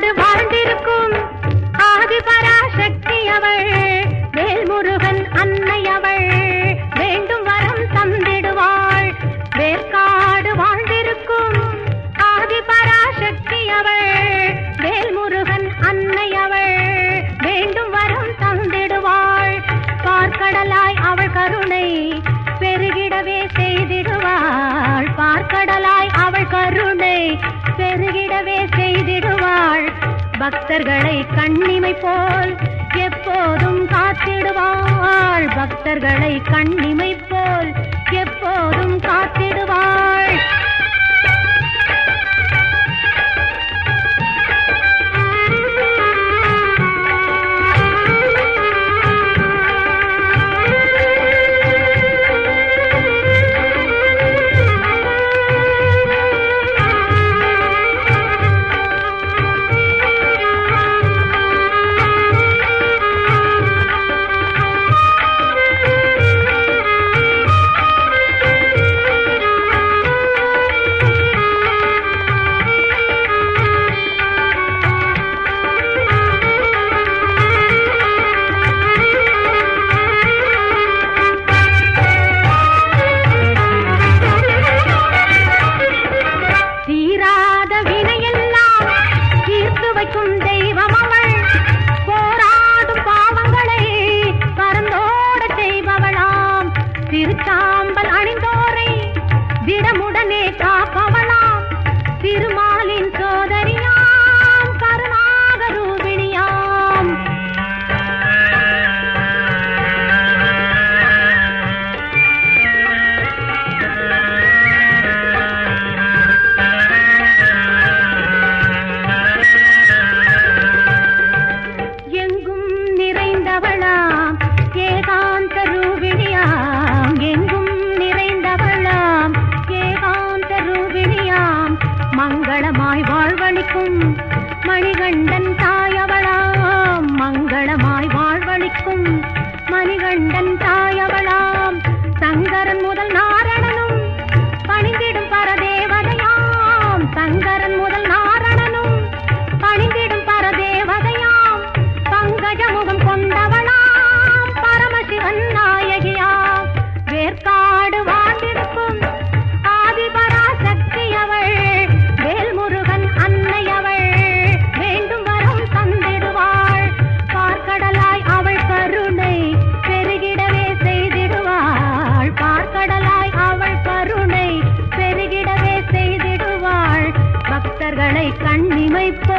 நாடு வாழ்ந்திருக்கும் ஆதி பராசக்தி அவள் வேல்முருகன் அன்னை அவள். வேண்டும் வரம் தந்திடுவாள் வேர்க்காடு வாழ்ந்திருக்கும் ஆதி பராசக்தி அவள் வேல்முருகன் அன்னை அவள். வேண்டும் வரம் தந்திடுவாள் பார்க்கடலாய் அவள் கருணை பெருகிடவே பக்தர்களை கண்ணிமை போல் எப்போதும் காத்திடுவாள். பக்தர்களை கண்ணிமை ने कापा வாழ்வளிக்கும் மணிகண்டன் தாயவளாம் மங்களமாய் வாழ்வளிக்கும். மணிகண்டன் தாய் போ